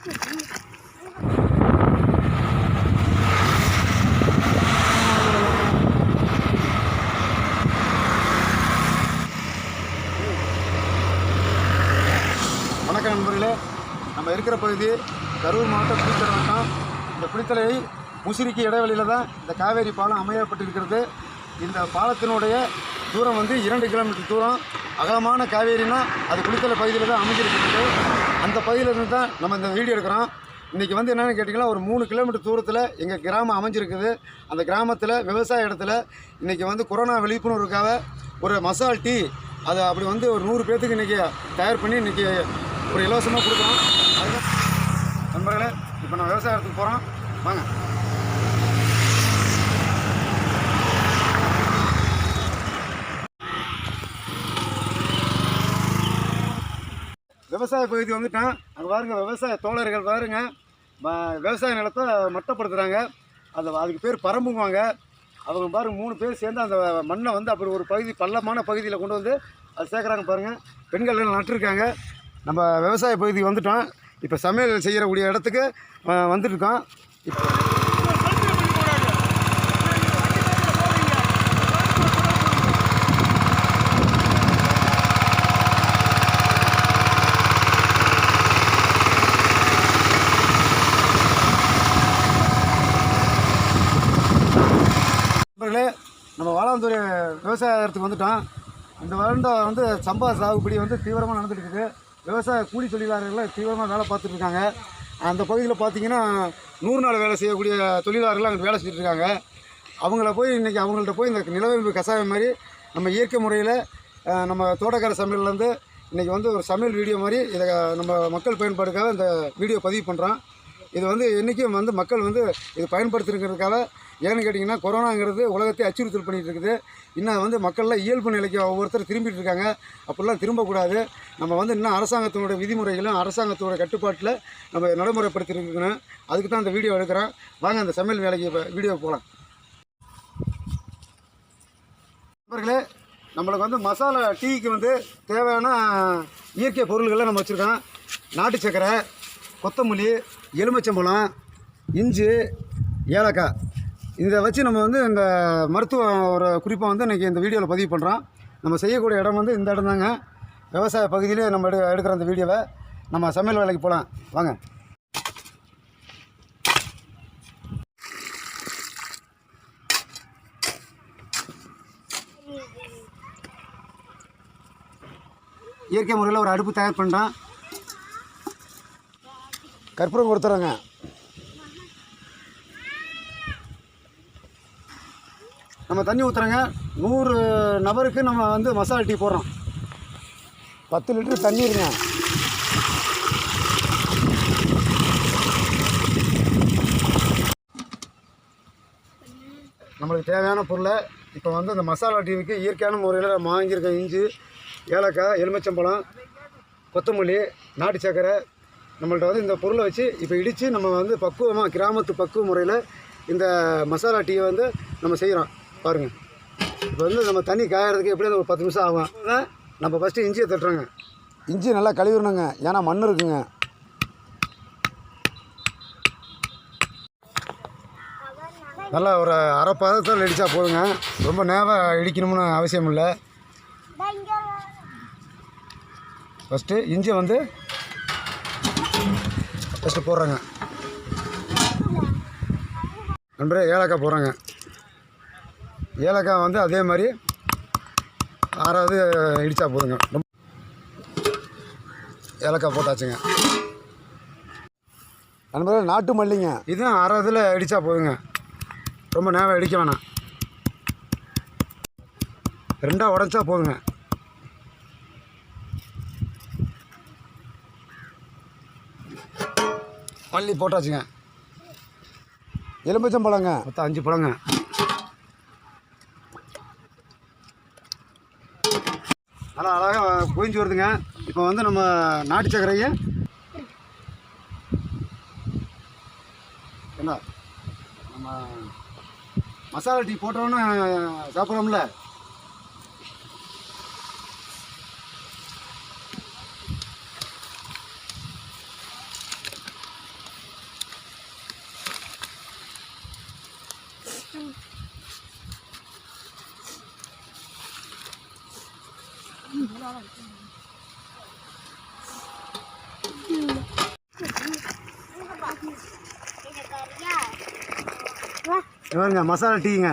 வணக்கம் நண்பர்களே. நம்ம இருக்கிற பகுதி கரூர் மாவட்டம் குளித்தலை வட்டம் இந்த குளித்தலை முசிறிக்கு இடைவெளியில் தான் இந்த காவேரி பாலம் அமையப்பட்டிருக்கிறது. இந்த பாலத்தினுடைய தூரம் வந்து இரண்டு கிலோமீட்டர் தூரம். அகலமான காவேரினா அது குளித்தலை பகுதியில் தான் அமைஞ்சிருக்கிறது அந்த பகுதியில் இருந்து தான் நம்ம இந்த வீடியோ எடுக்கிறோம். இன்றைக்கி வந்து என்னென்னு கேட்டிங்கன்னா ஒரு மூணு கிலோமீட்டர் தூரத்தில் எங்கள் கிராமம் அமைஞ்சிருக்குது. அந்த கிராமத்தில் விவசாய இடத்துல இன்றைக்கி வந்து கொரோனா விழிப்புணர்வுக்காக ஒரு மசால் டீ அதை அப்படி வந்து ஒரு நூறு பேர்த்துக்கு இன்றைக்கி தயார் பண்ணி இன்றைக்கி ஒரு இலவசமாக கொடுக்குறோம். அதுதான் நண்பர்களே இப்போ நான் விவசாயத்துக்கு போகிறோம் வாங்க. விவசாய பகுதி வந்துட்டேன். அங்கே பாருங்கள் விவசாய தோழர்கள் பாருங்க. ம- விவசாய நிலத்தை மட்டப்படுத்துகிறாங்க அது அதுக்கு பேர் பரம்புங்குவாங்க அவங்க பாருங்கள் மூணு பேர் சேர்ந்து அந்த மண்ணை வந்து அப்படி ஒரு பகுதி பள்ளமான பகுதியில் கொண்டு வந்து அது சேர்க்குறாங்க பாருங்கள் பெண்கள் எல்லாம் நட்டுருக்காங்க. நம்ம விவசாய பகுதிக்கு வந்துட்டோம். இப்போ சமையல் செய்யக்கூடிய இடத்துக்கு வந்துட்டுருக்கோம் இப்போ நண்பர்களே நம்ம வாழாந்துறை விவசாயத்துக்கு வந்துட்டோம். இந்த வருடம் வந்து சம்பா சாகுபடி வந்து தீவிரமாக நடந்துட்டு இருக்குது விவசாய கூலி தொழிலாளர்கள் தீவிரமாக வேலை பார்த்துட்ருக்காங்க அந்த பகுதியில் பார்த்தீங்கன்னா நூறு நாள் வேலை செய்யக்கூடிய தொழிலாளர்கள் அங்கே வேலை செஞ்சுட்ருக்காங்க அவங்கள போய் இன்றைக்கி அவங்கள்ட்ட போய் இந்த நிலவேம்பு கசாயம் மாதிரி நம்ம இயற்கை முறையில் நம்ம தோட்டக்கார சமையல்லேருந்து இன்றைக்கி வந்து ஒரு சமையல் வீடியோ மாதிரி இதை நம்ம மக்கள் பயன்பாடுக்காக இந்த வீடியோ பதிவு பண்ணுறோம் இது வந்து என்றைக்கும் வந்து மக்கள் வந்து இது பயன்படுத்திருக்கிறதுக்காக ஏன்னு கேட்டிங்கன்னா கொரோனாங்கிறது உலகத்தை அச்சுறுத்தல் பண்ணிகிட்டு இருக்குது இன்னும் வந்து மக்கள்லாம் இயல்பு நிலைக்கு ஒவ்வொருத்தர் திரும்பிட்டு இருக்காங்க அப்படிலாம் திரும்பக்கூடாது. நம்ம வந்து இன்னும் அரசாங்கத்தினுடைய விதிமுறைகளும் அரசாங்கத்தோட கட்டுப்பாட்டில் நம்ம நடைமுறைப்படுத்திருக்கணும். அதுக்கு தான் அந்த வீடியோ எடுக்கிறேன். வாங்க அந்த சமையல் வேலைக்கு வீடியோ போகலாம். நண்பர்களே நம்மளுக்கு வந்து மசாலா டீக்கு வந்து தேவையான இயற்கை பொருள்களை நம்ம வச்சுருக்கோம். நாட்டு சக்கரை கொத்தமல்லி எலுமிச்சம்பழம் இஞ்சி ஏலக்காய். இதை வச்சு நம்ம வந்து இந்த மருத்துவ ஒரு குறிப்பாக வந்து இன்றைக்கி இந்த வீடியோவில் பதிவு பண்ணுறோம் நம்ம செய்யக்கூடிய இடம் வந்து இந்த இடம் தாங்க. விவசாய பகுதியிலே நம்ம எடு எடுக்கிற அந்த வீடியோவை நம்ம சமையல் வேலைக்கு போகலாம் வாங்க. இயற்கை முறையில் ஒரு அடுப்பு தயார் பண்ணுறோம் கற்பூரம் கொடுத்துறோங்க. நம்ம தண்ணி ஊற்றுறோங்க நூறு நபருக்கு நம்ம வந்து மசாலா டீ போடுறோம். பத்து லிட்டரு தண்ணி இருங்க. நம்மளுக்கு தேவையான பொருளை இப்போ வந்து இந்த மசாலா டீவுக்கு இயற்கையான முறையில் நம்ம வாங்கியிருக்கோம் இஞ்சி ஏலக்காய் எலுமிச்சம்பழம் கொத்தமல்லி நாட்டு சக்கரை நம்மள்ட்ட வந்து இந்த பொருளை வச்சு இப்போ இடித்து நம்ம வந்து பக்குவமாக கிராமத்து பக்குவ முறையில் இந்த மசாலா டீயை வந்து நம்ம செய்கிறோம் பாருங்கள் இப்போ வந்து நம்ம தண்ணி காயறதுக்கு எப்படியும் ஒரு பத்து நிமிஷம் ஆகும். நம்ம ஃபஸ்ட்டு இஞ்சியை தட்டுறோங்க. இஞ்சி நல்லா கழுவிடணுங்க. ஏன்னா மண் இருக்குங்க. நல்லா ஒரு அரை பதத்தில் இடித்தா போதுங்க. ரொம்ப நேரம் இடிக்கணும்னு அவசியம் இல்லை. ஃபஸ்ட்டு இஞ்சி வந்து ஃபஸ்ட்டு போடுறேங்க. நண்பரே ஏலக்காய் போடுறேங்க. ஏலக்காய் வந்து அதே மாதிரி ஆறாவது இடித்தா போதுங்க. ரொம்ப ஏலக்காய் போட்டாச்சுங்க. நண்பரே நாட்டு மல்லிங்க. இதுவும் ஆறாவதுல இடித்தா போதுங்க. ரொம்ப நேரம் இடிக்க வேணாம். ரெண்டாக உடச்சா போதுங்க. மல்லி போட்டாச்சுங்க. எலுமிச்சம் பழங்க மொத்தம் அஞ்சு பழங்க. நல்லா அழகாக குவிஞ்சு வருதுங்க. இப்போ வந்து நம்ம நாட்டு சக்கரையும் என்ன? நம்ம மசாலா டீ போட்டோன்னு சாப்பிட்றோம்ல. இவருங்க மசாலா டீங்க.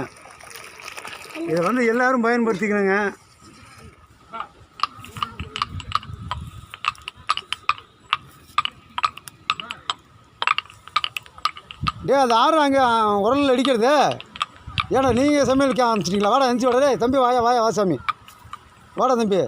இதை வந்து எல்லாரும் பயன்படுத்திக்கணுங்க. டே அது ஆடுறாங்க அங்கே உரலில் அடிக்கிறது. ஏடா நீங்கள் சமையலுக்கு ஆரம்பிச்சிட்டிங்களா? வாடா எந்திச்சு வாடா. தம்பி வாயா வாயா வா சாமி. வாடா தம்பி.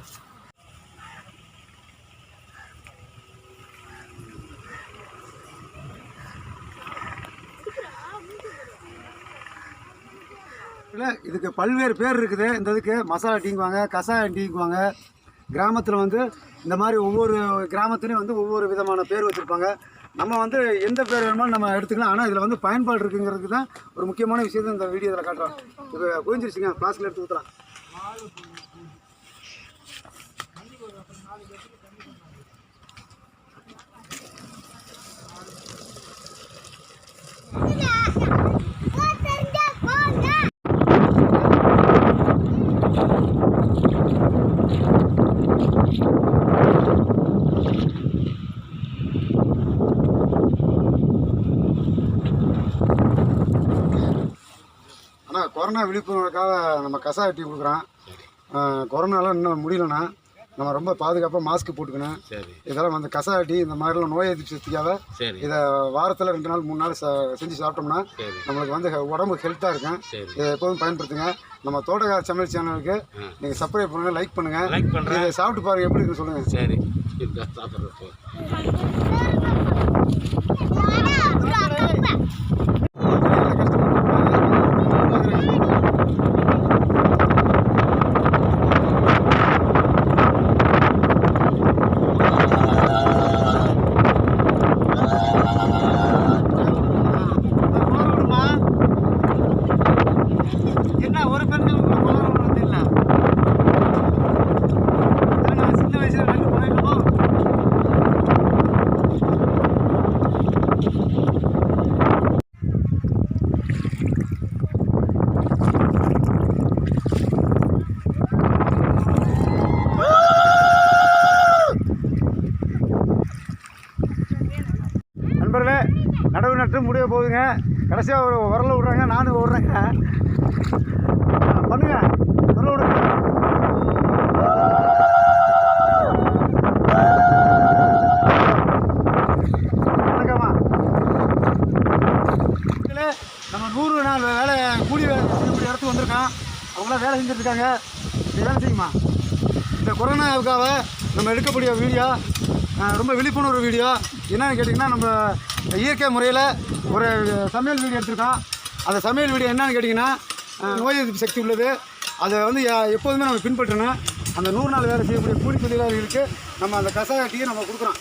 இல்லை இதுக்கு பல்வேறு பேர் இருக்குது. இந்த இதுக்கு மசாலா டீங்குவாங்க கசாயம் டீங்குவாங்க. கிராமத்தில் வந்து இந்த மாதிரி ஒவ்வொரு கிராமத்துலேயும் வந்து ஒவ்வொரு விதமான பேர் வச்சுருப்பாங்க. நம்ம வந்து எந்த பேர் வேணுமாலும் நம்ம எடுத்துக்கலாம். ஆனால் இதில் வந்து பயன்பாடு இருக்குங்கிறதுக்கு தான் ஒரு முக்கியமான விஷயத்தை இந்த வீடியோ இதில் காட்டுறோம் இப்போ குவிஞ்சிருச்சுங்க ஃப்ளாஸ்கில் எடுத்து ஊற்றுலாம் கொரோனா விழிப்புணர்வுக்காக நம்ம கசாய டீ கொடுக்குறோம். கொரோனாலாம் இன்னும் முடியலண்ணா. நம்ம ரொம்ப பாதுகாப்பாக மாஸ்க் போட்டுக்கணும். சரி. இதெல்லாம் வந்து கசாய டீ இந்த மாதிரிலாம் நோய் எதிர்ப்பு சக்திக்காக சரி. இதை வாரத்தில் ரெண்டு நாள் மூணு நாள் ச செஞ்சு சாப்பிட்டோம்னா நம்மளுக்கு வந்து உடம்பு ஹெல்த்தாக இருக்கும். இதை எப்போதும் பயன்படுத்துங்க. நம்ம தோட்டக்கார சமையல் சேனலுக்கு. நீங்கள் சப்ஸ்கிரைப் பண்ணுங்கள் லைக் பண்ணுங்கள் லைக் பண்ணுறேன் இதை சாப்பிட்டு பாருங்க எப்படி இருக்குன்னு சொல்லுங்கள் சரி. சாப்பிட்றப்போ என்ன ஒரு பெண்கள் கூட கொள்ளணும் வந்து இல்லை சின்ன வயசுல ரெண்டு பண்ணிட்டோமோ நண்பர்களே நடவு நட்டு முடிய போகுதுங்க. கடைசியாக ஒரு உரல விட்றாங்க நானும் விட்றேங்க பண்ணுங்க. உரல விடுங்க. வணக்கம்மா. நம்ம நூறு நாள் வேலை கூலி வேலை செய்யக்கூடிய இடத்துக்கு வந்திருக்கோம். அவங்களாம் வேலை செஞ்சுட்டு இருக்காங்க வேலை செய்யுமா? இந்த கொரோனாவுக்காக நம்ம எடுக்கக்கூடிய வீடியோ ரொம்ப விழிப்புணர்வு வீடியோ. என்னன்னு கேட்டிங்கன்னா நம்ம இயற்கை முறையில் ஒரு சமையல் வீடியோ எடுத்திருக்கோம் அந்த சமையல் வீடியோ என்னன்னு கேட்டிங்கன்னா நோய் எதிர்ப்பு சக்தி உள்ளது. அதை வந்து எப்போதுமே நம்ம பின்பற்றணும். அந்த நூறு நாள் வேலை செய்யக்கூடிய கூலி தொழிலாளிகளுக்கு நம்ம அந்த கசாய நம்ம கொடுக்குறோம்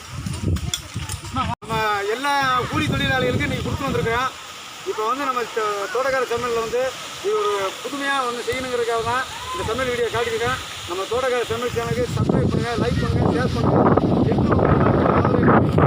நம்ம எல்லா கூலி தொழிலாளிகளுக்கும் இன்றைக்கி கொடுத்து வந்திருக்கிறோம். இப்போ வந்து நம்ம தோட்டக்கார சமையலில் வந்து இது ஒரு புதுமையாக வந்து செய்யணுங்கிறதுக்காக தான் இந்த சமையல் வீடியோ காட்டியிருக்கேன். நம்ம தோட்டக்கார சமையல் சேனலுக்கு சப்ஸ்கிரைப் பண்ணுங்கள் லைக் பண்ணுங்கள் ஷேர் பண்ணுங்கள் よし!